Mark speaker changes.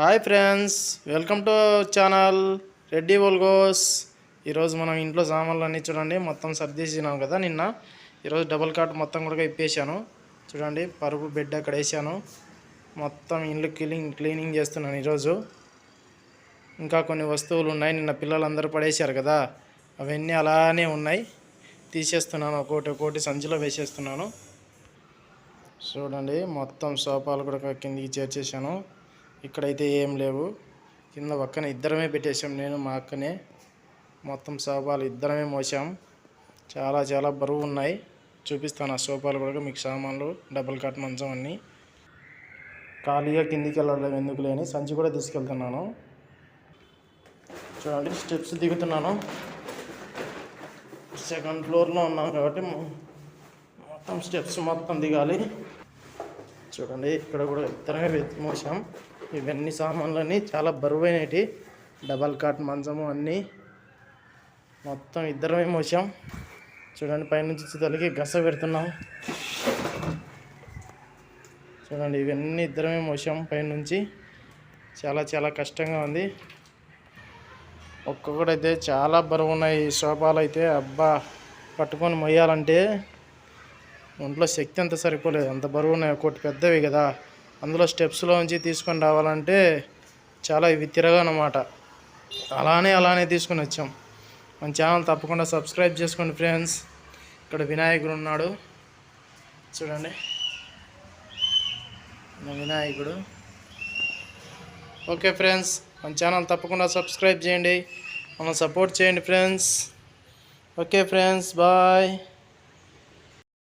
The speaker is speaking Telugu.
Speaker 1: Hi friends welcome to channel Reddy vlogs ఈరోజు మనం ఇంట్లో సామాన్లు అన్నీ చూడండి మొత్తం సర్దేసినాం కదా నిన్న. ఈరోజు డబుల్ కాట్ మొత్తం కూడా ఇప్పేసాను చూడండి పరుపు బెడ్ అక్కడ వేసాను. మొత్తం ఇండ్లు క్లీనింగ్ క్లీనింగ్ చేస్తున్నాను ఈరోజు. ఇంకా కొన్ని వస్తువులు ఉన్నాయి నిన్న పిల్లలందరూ పడేశారు కదా. అవన్నీ అలానే ఉన్నాయి. తీసేస్తున్నాను ఒకటి ఒక్కోటి సంచిలో వేసేస్తున్నాను. చూడండి మొత్తం సోఫాలు కూడా కిందికి చేర్చేసాను ఇక్కడైతే ఏం లేవు. కింద పక్కన ఇద్దరమే పెట్టేసాం నేను మా అక్కనే. మొత్తం సోఫాలు ఇద్దరమే మోసాం చాలా చాలా బరువు ఉన్నాయి. చూపిస్తాను ఆ సోఫాలు కూడా మీకు. సామాన్లు డబుల్ కట్ మంచం అన్నీ. ఖాళీగా కిందికి వెళ్ళడం ఎందుకు లేని సంచి కూడా తీసుకెళ్తున్నాను. చూడండి స్టెప్స్ దిగుతున్నాను. సెకండ్ ఫ్లోర్లో ఉన్నాం కాబట్టి మొత్తం స్టెప్స్ మొత్తం దిగాలి. చూడండి ఇక్కడ కూడా ఇద్దరమే మోసాం ఇవన్నీ సామాన్లన్నీ చాలా బరువైనవి డబల్ కాట్ మంచము అన్నీ. మొత్తం ఇద్దరమే మోసాం. చూడండి పైనుంచి తొలగి గస పెడుతున్నాం. చూడండి ఇవన్నీ ఇద్దరమే మోసాం పైనుంచి. చాలా చాలా కష్టంగా ఉంది. ఒక్కొక్కడైతే చాలా బరువు ఉన్నాయి ఈ సోఫాలు అయితే అబ్బా పట్టుకొని మొయ్యాలంటే ఒంట్లో శక్తి అంత సరిపోలేదు. అంత బరువు ఉన్నాయి ఒకటి పెద్దవి కదా. అందులో స్టెప్స్లో నుంచి తీసుకొని రావాలంటే చాలా ఇవి తిరగనమాట అలానే అలానే తీసుకొని వచ్చాం. మన ఛానల్ తప్పకుండా సబ్స్క్రైబ్ చేసుకోండి ఫ్రెండ్స్ ఇక్కడ వినాయకుడు ఉన్నాడు. చూడండి. వినాయకుడు. ఓకే ఫ్రెండ్స్ మన ఛానల్ తప్పకుండా సబ్స్క్రైబ్ చేయండి. మనం సపోర్ట్ చేయండి ఫ్రెండ్స్ ఓకే ఫ్రెండ్స్ బాయ్